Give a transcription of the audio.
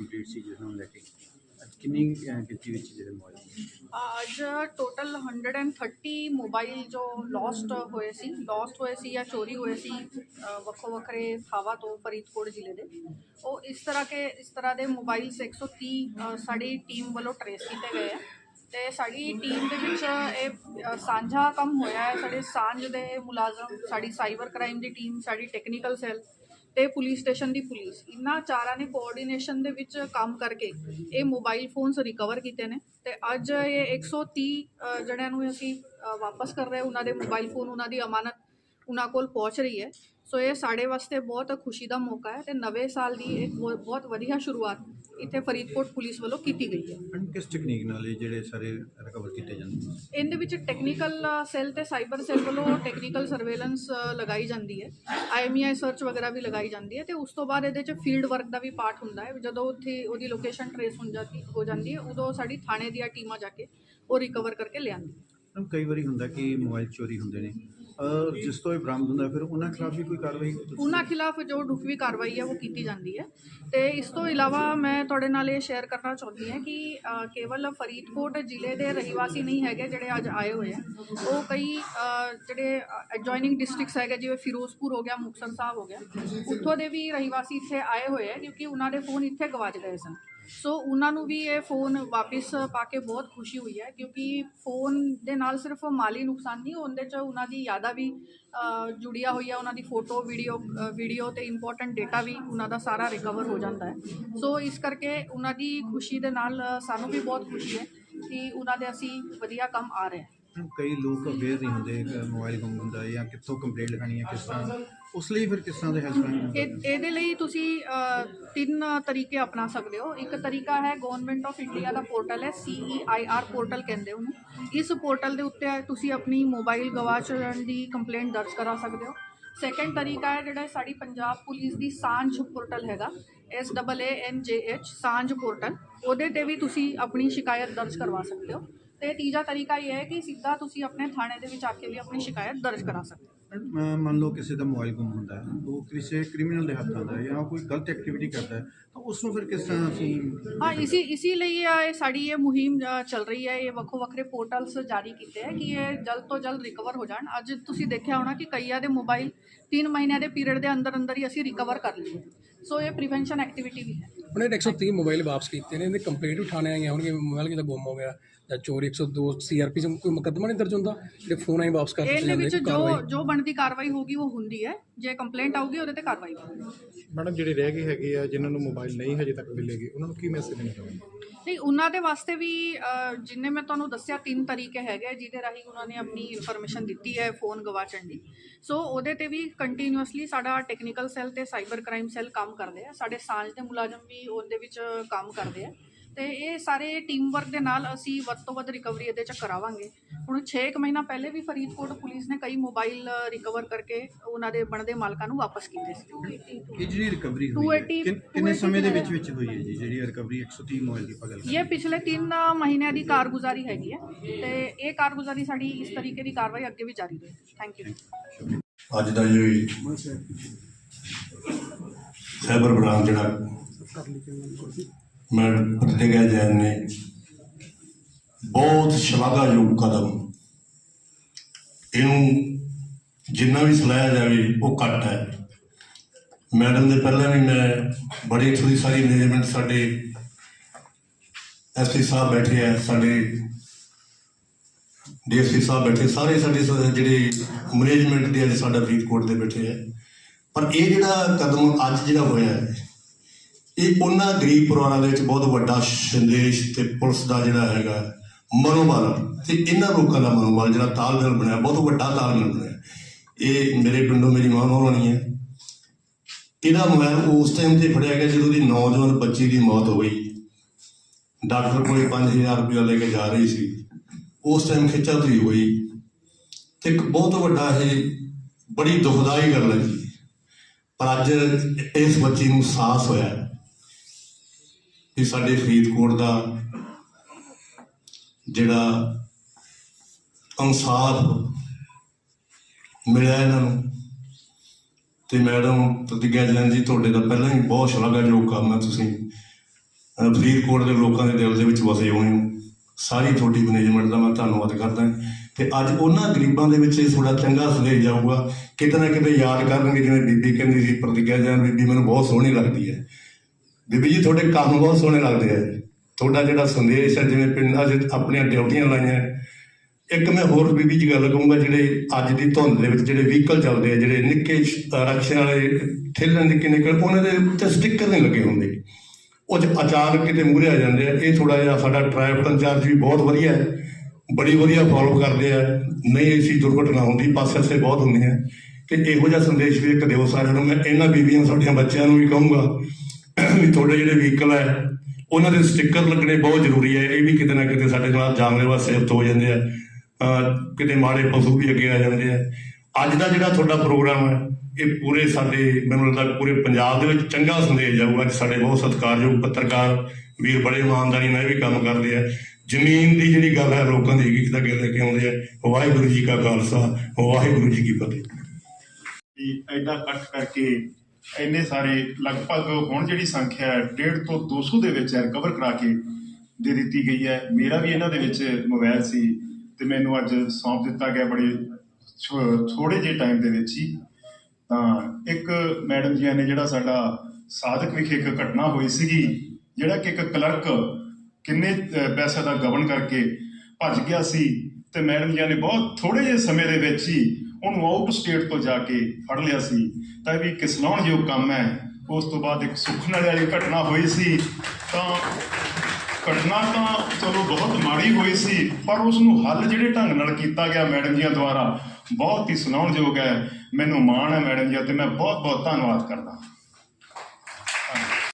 Complete ਸੀ ਜਿਸ ਨੂੰ ਲੈ ਕੇ। ਅੱਜ ਕਿੰਨੀ ਗਿਣਤੀ ਵਿੱਚ ਜਿਹੜੇ ਮੋਬਾਈਲ ਅੱਜ ਟੋਟਲ 130 ਮੋਬਾਈਲ ਜੋ ਲੋਸਟ ਹੋਏ ਸੀ ਲੋਸਟ ਹੋਏ ਸੀ ਜਾਂ ਚੋਰੀ ਹੋਏ ਸੀ ਵੱਖੋ ਵੱਖਰੇ ਥਾਵਾਂ ਤੋਂ ਫਰੀਦਕੋਟ ਜ਼ਿਲ੍ਹੇ ਦੇ। ਉਹ ਇਸ ਤਰ੍ਹਾਂ ਕੇ, ਇਸ ਤਰ੍ਹਾਂ ਦੇ ਮੋਬਾਈਲਸ 130 ਸਾਡੀ ਟੀਮ ਵੱਲੋਂ ਟਰੇਸ ਕੀਤੇ ਗਏ ਆ। ਤੇ ਸਾਡੀ ਟੀਮ ਦੇ ਵਿੱਚ ਇਹ ਸਾਂਝਾ ਕੰਮ ਹੋਇਆ ਹੈ। ਸਾਡੇ ਸਾਂਝ ਦੇ ਮੁਲਾਜ਼ਮ, ਸਾਡੀ ਸਾਈਬਰ ਕ੍ਰਾਈਮ ਦੀ ਟੀਮ ਸਾਡੀ ਟੈਕਨੀਕਲ ਸੈੱਲ ਤੇ ਪੁਲਿਸ ਸਟੇਸ਼ਨ ਦੀ ਪੁਲਿਸ। ਇਹਨਾਂ ਚਾਰਾਂ ਨੇ ਕੋਆਰਡੀਨੇਸ਼ਨ ਦੇ ਵਿੱਚ ਕੰਮ ਕਰਕੇ ਇਹ ਮੋਬਾਈਲ ਫੋਨਸ ਰਿਕਵਰ ਕੀਤੇ ਨੇ ਤੇ ਅੱਜ ਇਹ 130 ਅ, ਜਿਹੜਿਆਂ ਨੂੰ ਅਸੀਂ ਵਾਪਸ ਕਰ ਰਹੇ ਉਹਨਾਂ ਦੇ ਮੋਬਾਈਲ ਫੋਨ ਉਹਨਾਂ ਦੀ ਅਮਾਨਤ ਉਹਨਾਂ ਕੋਲ ਪਹੁੰਚ ਰਹੀ ਹੈ। ਸੋ ਇਹ ਸਾਡੇ ਵਾਸਤੇ ਬਹੁਤ ਖੁਸ਼ੀ ਦਾ ਮੌਕਾ ਹੈ ਤੇ ਨਵੇਂ ਸਾਲ ਦੀ ਇੱਕ ਬਹੁਤ ਵਧੀਆ ਸ਼ੁਰੂਆਤ ਇੱਥੇ ਫਰੀਦਕੋਟ ਪੁਲਿਸ ਵੱਲੋਂ ਕੀਤੀ ਗਈ ਹੈ। ਐਂਡ ਕਿਸ ਟੈਕਨੀਕ ਨਾਲ ਇਹ ਜਿਹੜੇ ਸਾਰੇ ਰਿਕਵਰ ਕੀਤੇ ਜਾਂਦੇ ਨੇ? ਇਹਦੇ ਵਿੱਚ ਟੈਕਨੀਕਲ ਸੈੱਲ ਤੇ ਸਾਈਬਰ ਸੈੱਲ ਵੱਲੋਂ ਟੈਕਨੀਕਲ ਸਰਵੇਲੈਂਸ ਲਗਾਈ ਜਾਂਦੀ ਹੈ। ਆਈਐਮਈਆਈ ਸਰਚ ਵਗੈਰਾ ਵੀ ਲਗਾਈ ਜਾਂਦੀ ਹੈ ਤੇ ਉਸ ਤੋਂ ਬਾਅਦ ਇਹਦੇ 'ਚ ਫੀਲਡ ਵਰਕ ਦਾ ਵੀ ਪਾਰਟ ਹੁੰਦਾ ਹੈ। ਜਦੋਂ ਉੱਥੇ ਉਹਦੀ ਲੋਕੇਸ਼ਨ ਟਰੇਸ ਹੋ ਜਾਂਦੀ ਹੋ ਜਾਂਦੀ ਹੈ ਉਦੋਂ ਸਾਡੀ ਥਾਣੇ ਦੀਆਂ ਟੀਮਾਂ ਜਾ ਕੇ ਉਹ ਰਿਕਵਰ ਕਰਕੇ ਲਿਆਉਂਦੀ ਮੈਮ ਕਈ ਵਾਰੀ ਹੁੰਦਾ ਕਿ ਮੋਬਾਈਲ ਚੋਰੀ ਹੁੰਦੇ ਨੇ। ਜਿਸ ਤੋਂ ਇਹ ਬਰਾਮਦ ਹੁੰਦਾ ਫਿਰ ਉਹਨਾਂ ਖਿਲਾਫ ਵੀ ਕੋਈ ਕਾਰਵਾਈ ਉਹਨਾਂ ਖਿਲਾਫ ਜੋ ਢੁਕਵੀਂ ਕਾਰਵਾਈ ਹੈ ਉਹ ਕੀਤੀ ਜਾਂਦੀ ਹੈ। ਤੇ ਇਸ ਤੋਂ ਇਲਾਵਾ ਮੈਂ ਤੁਹਾਡੇ ਨਾਲ ਇਹ ਸ਼ੇਅਰ ਕਰਨਾ ਚਾਹੁੰਦੀ ਹਾਂ ਕਿ ਕੇਵਲ ਫਰੀਦਕੋਟ ਜ਼ਿਲ੍ਹੇ ਦੇ ਰਹਿਵਾਸੀ ਨਹੀਂ ਹੈਗੇ ਜਿਹੜੇ ਅੱਜ ਆਏ ਹੋਏ ਆ ਉਹ ਕਈ ਜਿਹੜੇ ਐਡਜੋਇਨਿੰਗ ਡਿਸਟ੍ਰਿਕਟਸ ਹੈਗੇ ਜਿਵੇਂ ਫਿਰੋਜ਼ਪੁਰ ਹੋ ਗਿਆ ਮੁਕਤਸਰ ਸਾਹਿਬ ਹੋ ਗਿਆ ਉੱਥੋਂ ਦੇ ਵੀ ਰਹਿਵਾਸੀ ਇੱਥੇ ਆਏ ਹੋਏ ਆ ਕਿਉਂਕਿ ਉਹਨਾਂ ਦੇ ਫੋਨ ਇੱਥੇ ਗਵਾਚ ਗਏ ਸਨ। ਸੋ ਉਹਨਾਂ ਨੂੰ ਵੀ ਇਹ ਫੋਨ ਵਾਪਿਸ ਪਾ ਕੇ ਬਹੁਤ ਖੁਸ਼ੀ ਹੋਈ ਹੈ ਕਿਉਂਕਿ ਫੋਨ ਦੇ ਨਾਲ ਸਿਰਫ ਮਾਲੀ ਨੁਕਸਾਨ ਨਹੀਂ ਉਹਦੇ ਚ ਉਹਨਾਂ ਦੀ ਯਾਦਾਂ ਵੀ ਅ, ਜੁੜੀਆਂ ਹੋਈਆਂ ਉਹਨਾਂ ਦੀ ਫੋਟੋ ਵੀਡੀਓ ਵੀਡੀਓ ਤੇ ਇੰਪੋਰਟੈਂਟ ਡਾਟਾ ਵੀ ਉਹਨਾਂ ਦਾ ਸਾਰਾ ਰਿਕਵਰ ਹੋ ਜਾਂਦਾ ਹੈ। ਸੋ ਇਸ ਕਰਕੇ ਉਹਨਾਂ ਦੀ ਖੁਸ਼ੀ ਦੇ ਨਾਲ ਸਾਨੂੰ ਵੀ ਬਹੁਤ ਖੁਸ਼ੀ ਹੈ ਕਿ ਉਹਨਾਂ ਦੇ ਅਸੀਂ ਵਧੀਆ ਕੰਮ ਆ ਰਹੇ ਹਾਂ। ਕਈ ਲੋਕ ਅਵੇਅਰ ਨਹੀਂ ਹੁੰਦੇ ਕਿ ਮੋਬਾਈਲ ਗੁੰਮ ਹੁੰਦਾ ਹੈ ਜਾਂ ਕਿੱਥੋਂ ਕੰਪਲੇਂਟ ਲਿਖਾਣੀ ਹੈ, ਕਿਸ ਤਰ੍ਹਾਂ? ਉਸ ਲਈ ਫਿਰ ਕਿਸ ਤਰ੍ਹਾਂ ਦੇ ਹੈਲਪਲਾਈਨ ਇਹ, ਇਹਦੇ ਲਈ ਤੁਸੀਂ ਤਿੰਨ ਤਰੀਕੇ ਅਪਣਾ ਸਕਦੇ ਹੋ। ਇੱਕ ਤਰੀਕਾ ਹੈ ਗਵਰਨਮੈਂਟ ਆਫ ਇੰਡੀਆ ਦਾ ਪੋਰਟਲ ਹੈ CEIR ਪੋਰਟਲ ਕਹਿੰਦੇ ਉਹਨੂੰ। ਇਸ ਪੋਰਟਲ ਦੇ ਉੱਤੇ ਤੁਸੀਂ ਆਪਣੀ ਮੋਬਾਈਲ ਗਵਾਚਣ ਦੀ ਕੰਪਲੇਂਟ ਦਰਜ ਕਰਾ ਸਕਦੇ ਹੋ। ਸੈਕੰਡ ਤਰੀਕਾ ਹੈ ਜਿਹੜਾ ਸਾਡੀ ਪੰਜਾਬ ਪੁਲਿਸ ਦੀ ਸਾਂਝ ਪੋਰਟਲ ਹੈਗਾ, S A A N J H, Saanjh portal ਉਹਦੇ ਤੇ ਵੀ ਤੁਸੀਂ ਆਪਣੀ ਸ਼ਿਕਾਇਤ ਦਰਜ ਕਰਵਾ ਸਕਦੇ ਹੋ। ਤੇ ਤੀਜਾ ਤਰੀਕਾ ਇਹ ਹੈ ਕਿ ਸਿੱਧਾ ਤੁਸੀਂ ਆਪਣੇ ਥਾਣੇ ਦੇ ਵਿੱਚ ਆ ਕੇ ਵੀ ਆਪਣੀ ਸ਼ਿਕਾਇਤ ਦਰਜ ਕਰਾ ਸਕਦੇ ਹੋ। ਮੰਨ ਲਓ ਕਿਸੇ ਦਾ ਮੋਬਾਈਲ ਗੁੰਮ ਹੁੰਦਾ ਹੈ ਉਹ ਕਿਸੇ ਕ੍ਰਿਮੀਨਲ ਦੇ ਹੱਥ ਹੈ ਜਾਂ ਕੋਈ ਗਲਤ ਐਕਟੀਵਿਟੀ ਕਰਦਾ ਹੈ ਤਾਂ ਉਸ ਨੂੰ ਫਿਰ ਕਿਸ ਤਰ੍ਹਾਂ ਅਸੀਂ ਹਾਂ ਇਸੀ ਇਸੀ ਲਈ ਇਹ ਸਾਡੀ ਇਹ ਮੁਹਿੰਮ ਚੱਲ ਰਹੀ ਹੈ ਇਹ ਵੱਖੋ ਵੱਖਰੇ ਪੋਰਟਲਸ ਜਾਰੀ ਕੀਤੇ ਹੈ ਕਿ ਇਹ ਜਲਦ ਤੋਂ ਜਲਦ ਰਿਕਵਰ ਹੋ ਜਾਣ। ਅੱਜ ਤੁਸੀਂ ਦੇਖਿਆ ਹੋਣਾ ਕਿ ਕਈਆਂ ਦੇ ਮੋਬਾਈਲ 3 ਮਹੀਨਿਆਂ ਦੇ ਪੀਰੀਅਡ ਦੇ ਅੰਦਰ ਅੰਦਰ ਹੀ ਅਸੀਂ ਰਿਕਵਰ ਕਰ ਲਈਏ। ਸੋ ਇਹ ਪ੍ਰੀਵੈਂਸ਼ਨ ਐਕਟੀਵਿਟੀ ਵੀ ਹੈ। ਉਹਨੇ 130 ਮੋਬਾਈਲ ਵਾਪਸ ਕੀਤੇ ਨੇ ਇਹਦੇ ਕੰਪਲੇਂਟ ਉਠਾਣੇ ਆਈਆਂ ਹੋਣਗੇ ਮੋਬਾਈਲ ਕਿਤੇ ਗੁੰਮ ਹੋ ਗਿਆ ਜਾਂ ਚੋਰੀ 102 ਸੀਆਰਪੀ ਚ ਕੋਈ ਮੁਕੱਦਮਾ ਨਹੀਂ ਦਰਜ ਹੁੰਦਾ ਜਿਹੜੇ ਫੋਨ ਆਈ ਵਾਪਸ ਕਰ ਦਿੱਤੇ ਇਹਦੇ ਜਾਂਦੇ ਵਿੱਚ ਨੇ, ਜੋ ਕਾਰਵਾਈ ਜੋ ਬਣਦੀ ਕਾਰਵਾਈ ਹੋਗੀ ਉਹ ਹੁੰਦੀ ਹੈ। ਜੇ ਕੰਪਲੇਂਟ ਆਊਗੀ ਉਹਦੇ ਤੇ ਕਾਰਵਾਈ ਹੋਵੇਗੀ ਮੈਡਮ ਜਿਹੜੇ ਰਹਿ ਗਏ ਹੈਗੇ ਆ ਜਿਨ੍ਹਾਂ ਨੂੰ ਮੋਬਾਈਲ ਨਹੀਂ ਹਜੇ ਤੱਕ ਮਿਲੇਗੇ ਉਹਨਾਂ ਨੂੰ ਕੀ ਮੈਸੇਜ ਦੇਣਾ ਚਾਹੁੰਦੇ ਨਹੀਂ ਉਹਨਾਂ ਦੇ ਵਾਸਤੇ ਵੀ ਅਹ, ਜਿੰਨੇ ਮੈਂ ਤੁਹਾਨੂੰ ਦੱਸਿਆ ਤਿੰਨ ਤਰੀਕੇ ਹੈਗੇ ਜਿਹਦੇ ਰਾਹੀਂ ਉਹਨਾਂ ਨੇ ਆਪਣੀ ਇਨਫੋਰਮੇਸ਼ਨ ਦਿੱਤੀ ਹੈ ਫੋਨ ਗਵਾਚਣ ਦੀ। ਸੋ ਉਹਦੇ ਤੇ ਵੀ ਕੰਟੀਨਿਊਸਲੀ ਸਾਡਾ ਟੈਕਨੀਕਲ ਸੈੱਲ ਤੇ ਸਾਈਬਰ ਕ੍ਰਾਈਮ ਸੈੱਲ ਕੰਮ ਕਰਦੇ ਆ। ਸਾਡੇ ਸਾਂਝ ਦੇ ਮੁਲਾਜ਼ਮ ਵੀ ਉਹਦੇ ਵਿੱਚ ਕੰਮ ਕਰਦੇ ਆ। ਤੇ ਇਹ ਸਾਰੇ ਟੀਮ ਵਰਕ ਦੇ ਨਾਲ ਅਸੀਂ ਵੱਧ ਤੋਂ ਵੱਧ ਰਿਕਵਰੀ ਇਹਦੇ ਚ ਕਰਾਵਾਂਗੇ। ਹੁਣ 6 ਕੁ ਮਹੀਨਾ ਪਹਿਲੇ ਵੀ ਫਰੀਦਕੋਟ ਪੁਲਿਸ ਨੇ ਕਈ ਮੋਬਾਈਲ ਰਿਕਵਰ ਕਰਕੇ ਉਹਨਾਂ ਦੇ ਬਣਦੇ ਮਾਲਕਾਂ ਨੂੰ ਵਾਪਸ ਕੀਤੇ ਸੀ। ਇਹ ਜਿਹੜੀ ਰਿਕਵਰੀ ਹੋਈ ਹੈ? 280 ਕਿੰਨ- ਸਮੇਂ ਦੇ ਵਿੱਚ ਵਿੱਚ ਹੋਈ ਹੈ ਜੀ? ਜਿਹੜੀ ਰਿਕਵਰੀ 130 ਮੋਬਾਈਲ ਦੀ ਆਪਾਂ ਗੱਲ ਕਰ ਇਹ ਪਿਛਲੇ 3 ਮਹੀਨਿਆਂ ਦੀ ਕਾਰਗੁਜ਼ਾਰੀ ਹੈਗੀ ਹੈ ਤੇ ਇਹ ਕਾਰਗੁਜ਼ਾਰੀ ਸਾਡੀ ਇਸ ਤਰੀਕੇ ਦੀ ਕਾਰਵਾਈ ਅੱਗੇ ਵੀ ਜਾਰੀ ਰਹੇਗੀ। ਥੈਂਕ ਯੂ ਅੱਜ ਦਾ ਇਹ ਸਾਈਬਰ ਬ੍ਰਾਂਚ ਜਿਹੜਾ ਮੈਂ ਪ੍ਰਤੀਗਿਆ ਜੈਨ ਨੇ ਬਹੁਤ ਸ਼ਲਾਘਾਯੋਗ ਕਦਮ ਇਹਨੂੰ ਜਿੰਨਾ ਵੀ ਸਲਾਹਿਆ ਜਾਵੇ ਉਹ ਘੱਟ ਹੈ। ਮੈਡਮ ਦੇ ਪਹਿਲਾਂ ਵੀ ਮੈਂ ਬੜੀ ਇੱਥੋਂ ਸਾਰੀ ਮੈਨੇਜਮੈਂਟ ਸਾਡੇ ਐਸਪੀ ਸਾਹਿਬ ਬੈਠੇ ਆ, ਸਾਡੇ ਡੀਐਸਪੀ ਸਾਹਿਬ ਬੈਠੇ, ਸਾਰੇ ਸਾਡੇ ਜਿਹੜੇ ਮੈਨੇਜਮੈਂਟ ਦੇ ਅੱਜ ਸਾਡਾ ਫਰੀਦਕੋਟ ਦੇ ਬੈਠੇ ਆ। ਪਰ ਇਹ ਜਿਹੜਾ ਕਦਮ ਅੱਜ ਜਿਹੜਾ ਹੋਇਆ ਹੈ ਇਹ ਉਹਨਾਂ ਗਰੀਬ ਪਰਿਵਾਰਾਂ ਦੇ ਵਿੱਚ ਬਹੁਤ ਵੱਡਾ ਸੰਦੇਸ਼ ਤੇ ਪੁਲਿਸ ਦਾ ਜਿਹੜਾ ਹੈਗਾ ਮਨੋਬਲ ਤੇ ਇਹਨਾਂ ਲੋਕਾਂ ਦਾ ਮਨੋਬਲ ਜਿਹੜਾ ਤਾਲਮੇਲ ਬਣਿਆ, ਬਹੁਤ ਵੱਡਾ ਤਾਲਮੇਲ ਬਣਿਆ। ਇਹ ਮੇਰੇ ਪਿੰਡੋਂ ਮੇਰੀ ਮਾਂ ਹੋਣੀ ਹੈ। ਇਹਦਾ ਮੋਬਾਈਲ ਉਸ ਟਾਈਮ ਤੇ ਫੜਿਆ ਗਿਆ ਜਦੋਂ ਦੀ ਨੌਜਵਾਨ ਬੱਚੀ ਦੀ ਮੌਤ ਹੋ ਗਈ। ਡਾਕਟਰ ਕੋਲ 5000 ਰੁਪਇਆ ਲੈ ਕੇ ਜਾ ਰਹੀ ਸੀ। ਉਸ ਟਾਈਮ ਖਿੱਚਾ ਖਿੱਚਾਤਰੀ ਹੋਈ ਤੇ ਇੱਕ ਬਹੁਤ ਵੱਡਾ ਇਹ ਬੜੀ ਦੁਖਦਾਈ ਗੱਲ ਹੈ ਜੀ। ਪਰ ਅੱਜ ਇਸ ਬੱਚੀ ਨੂੰ ਸਾਹਸ ਹੋਇਆ। ਕਿ ਸਾਡੇ ਫਰੀਦਕੋਟ ਦਾ ਜਿਹੜਾ ਇਨਸਾਫ ਮਿਲਿਆ ਇਹਨਾਂ ਨੂੰ, ਤੇ ਮੈਡਮ ਪ੍ਰਤੀਗਿਆ ਜੈਨ ਜੀ, ਤੁਹਾਡੇ ਦਾ ਪਹਿਲਾਂ ਹੀ ਬਹੁਤ ਸ਼ਲਾਘਾਯੋਗ ਕੰਮ ਹੈ ਤੁਸੀਂ। ਫਰੀਦਕੋਟ ਦੇ ਲੋਕਾਂ ਦੇ ਦਿਲ ਦੇ ਵਿੱਚ ਵਸੇ ਹੋਏ ਹੋ। ਸਾਰੀ ਤੁਹਾਡੀ ਮੈਨੇਜਮੈਂਟ ਦਾ ਮੈਂ ਧੰਨਵਾਦ ਕਰਦਾ ਤੇ ਅੱਜ ਉਹਨਾਂ ਗਰੀਬਾਂ ਦੇ ਵਿੱਚ ਇਹ ਥੋੜਾ ਚੰਗਾ ਸੰਦੇਸ਼ ਜਾਊਗਾ। ਕਿਤੇ ਨਾ ਕਿਤੇ ਯਾਦ ਕਰਨਗੇ, ਜਿਵੇਂ ਬੀਬੀ ਕਹਿੰਦੀ ਸੀ ਪ੍ਰਤੀਕਿਆ ਜੈਨ ਬੀਬੀ ਮੈਨੂੰ ਬਹੁਤ ਸੋਹਣੀ ਲੱਗਦੀ ਹੈ। ਬੀਬੀ ਜੀ, ਤੁਹਾਡੇ ਕੰਮ ਬਹੁਤ ਸੋਹਣੇ ਲੱਗਦੇ ਆ ਤੁਹਾਡਾ ਜਿਹੜਾ ਸੰਦੇਸ਼ ਹੈ, ਜਿਵੇਂ ਪਿੰਡਾਂ 'ਚ ਆਪਣੀਆਂ ਡਿਊਟੀਆਂ ਲਾਈਆਂ। ਇੱਕ ਮੈਂ ਹੋਰ ਬੀਬੀ ਜੀ ਗੱਲ ਕਹੂੰਗਾ, ਜਿਹੜੇ ਅੱਜ ਦੀ ਧੁੰਦ ਦੇ ਵਿੱਚ ਜਿਹੜੇ ਵਹੀਕਲ ਚੱਲਦੇ ਆ, ਜਿਹੜੇ ਨਿੱਕੇ ਸ਼- ਰਕਸ਼ੇ ਵਾਲੇ ਠੇਲੇ ਨਿੱਕੇ ਨਿੱਕੇ ਉਹਨਾਂ ਦੇ ਉੱਤੇ ਸਟicker ਨਹੀਂ ਲੱਗੇ ਹੁੰਦੇ। ਉਹ 'ਚ ਅਚਾਨਕ ਕਿਤੇ ਮੂਹਰੇ ਆ ਜਾਂਦੇ ਆ। ਇਹ ਥੋੜਾ ਜਿਹਾ ਸਾਡਾ ਟ੍ਰੈਫਿਕ ਇੰਚਾਰਜ ਵੀ ਬਹੁਤ ਵਧੀਆ ਹੈ। ਬੜੀ ਵਧੀਆ ਫੋਲੋ ਕਰਦੇ ਆ। ਨਹੀਂ ਐਸੀ ਦੁਰਘਟਨਾ ਹੁੰਦੀ ਪਾਸੇ ਪਾਸੇ ਬਹੁਤ ਹੁੰਦੀਆਂ। ਕਿ ਇਹੋ ਜਿਹਾ ਸੰਦੇਸ਼ ਵੀ ਇੱਕ ਦਿਓ ਸਾਰਿਆਂ ਨੂੰ ਮੈਂ ਇਹਨਾਂ ਬੀਬੀਆਂ, ਸਾਡੀਆਂ ਬੱਚਿਆਂ ਨੂੰ ਵੀ ਕਹੂੰਗਾ ਵੀ ਤੁਹਾਡੇ ਜਿਹੜੇ ਵਹੀਕਲ ਹੈ, ਉਹਨਾਂ ਦੇ ਸਟicker ਲੱਗਣੇ ਬਹੁਤ ਜ਼ਰੂਰੀ ਹੈ। ਇਹ ਵੀ ਕਿਤੇ ਨਾ ਕਿਤੇ ਸਾਡੇ ਨਾਲ ਜਾਨਲੇਵਾ ਸਿਹਤ ਹੋ ਜਾਂਦੇ ਆ। ਕਿਤੇ ਮਾੜੇ ਪਸ਼ੂ ਵੀ ਅੱਗੇ ਆ ਜਾਂਦੇ ਆ। ਅੱਜ ਦਾ ਜਿਹੜਾ ਤੁਹਾਡਾ ਪ੍ਰੋਗਰਾਮ ਹੈ, ਇਹ ਪੂਰੇ ਸਾਡੇ, ਮੈਨੂੰ ਲੱਗਦਾ ਪੂਰੇ ਪੰਜਾਬ ਦੇ ਵਿੱਚ ਚੰਗਾ ਸੰਦੇਸ਼ ਜਾਊਗਾ ਕਿ ਸਾਡੇ ਬਹੁਤ ਸਤਿਕਾਰਯੋਗ ਪੱਤਰਕਾਰ, ਵੀਰ ਬੜੇ ਇਮਾਨਦਾਰੀ ਨਾਲ ਇਹ ਵੀ ਕੰਮ ਕਰਦੇ ਆ। ਜ਼ਮੀਨ ਦੀ ਜਿਹੜੀ ਗੱਲ ਹੈ, ਲੋਕਾਂ ਦੀ ਹਕੀਕਤ ਅੱਗੇ ਲੈ ਕੇ ਆਉਂਦੇ ਆ। ਵਾਹਿਗੁਰੂ ਜੀ ਕਾ ਖਾਲਸਾ, ਵਾਹਿਗੁਰੂ ਜੀ ਕੀ ਫਤਿਹ। ਕਿ ਐਡਾ ਇਕੱਠ ਕਰਕੇ ਇੰਨੇ ਸਾਰੇ, ਲਗਭਗ ਹੁਣ ਜਿਹੜੀ ਸੰਖਿਆ ਹੈ 1.5 ਤੋਂ 200 ਦੇ ਵਿੱਚ ਰਿਕਵਰ ਕਰਾ ਕੇ ਦੇ ਦਿੱਤੀ ਗਈ ਹੈ। ਮੇਰਾ ਵੀ ਇਹਨਾਂ ਦੇ ਵਿੱਚ ਮੋਬਾਈਲ ਸੀ ਤੇ ਮੈਨੂੰ ਅੱਜ ਸੌਂਪ ਦਿੱਤਾ ਗਿਆ ਬੜੇ ਥੋੜੇ ਜਿਹੇ ਟਾਈਮ ਦੇ ਵਿੱਚ ਹੀ। ਤਾਂ ਇੱਕ ਮੈਡਮ ਜੀ ਨੇ ਜਿਹੜਾ ਸਾਡਾ ਸਾਧਕ ਵਿਖੇ ਇੱਕ ਘਟਨਾ ਹੋਈ ਸੀਗੀ, ਜਿਹੜਾ ਕਿ ਇੱਕ ਕਲਰਕ ਕਿੰਨੇ ਪੈਸੇ ਦਾ ਗਵਨ ਕਰਕੇ ਭੱਜ ਗਿਆ ਸੀ ਤੇ ਮੈਡਮ ਜੀ ਨੇ ਬਹੁਤ ਥੋੜੇ ਜਿਹੇ ਸਮੇਂ ਦੇ ਵਿੱਚ ਹੀ ਉਹਨੂੰ ਆਊਟ ਸਟੇਟ ਤੋਂ ਜਾ ਕੇ ਫੜ ਲਿਆ ਸੀ, ਤਾਂ ਇਹ ਵੀ ਇੱਕ ਕਿਸਲਾਉਣਯੋਗ ਕੰਮ ਹੈ। ਉਸ ਤੋਂ ਬਾਅਦ ਇੱਕ ਸੁਖਨ ਵਾਲੀ ਘਟਨਾ ਹੋਈ ਸੀ, ਤਾਂ ਘਟਨਾ ਤਾਂ ਚਲੋ ਬਹੁਤ ਮਾੜੀ ਹੋਈ ਸੀ, ਪਰ ਉਸ ਨੂੰ ਹੱਲ ਜਿਹੜੇ ਢੰਗ ਨਾਲ ਕੀਤਾ ਗਿਆ ਮੈਡਮ ਜੀਆਂ ਦੁਆਰਾ, ਬਹੁਤ ਹੀ ਸੁਣਾਉਣਯੋਗ ਹੈ। ਮੈਨੂੰ ਮਾਣ ਹੈ ਮੈਡਮ ਜੀ ਤੇ ਮੈਂ ਬਹੁਤ ਬਹੁਤ ਧੰਨਵਾਦ ਕਰਦਾ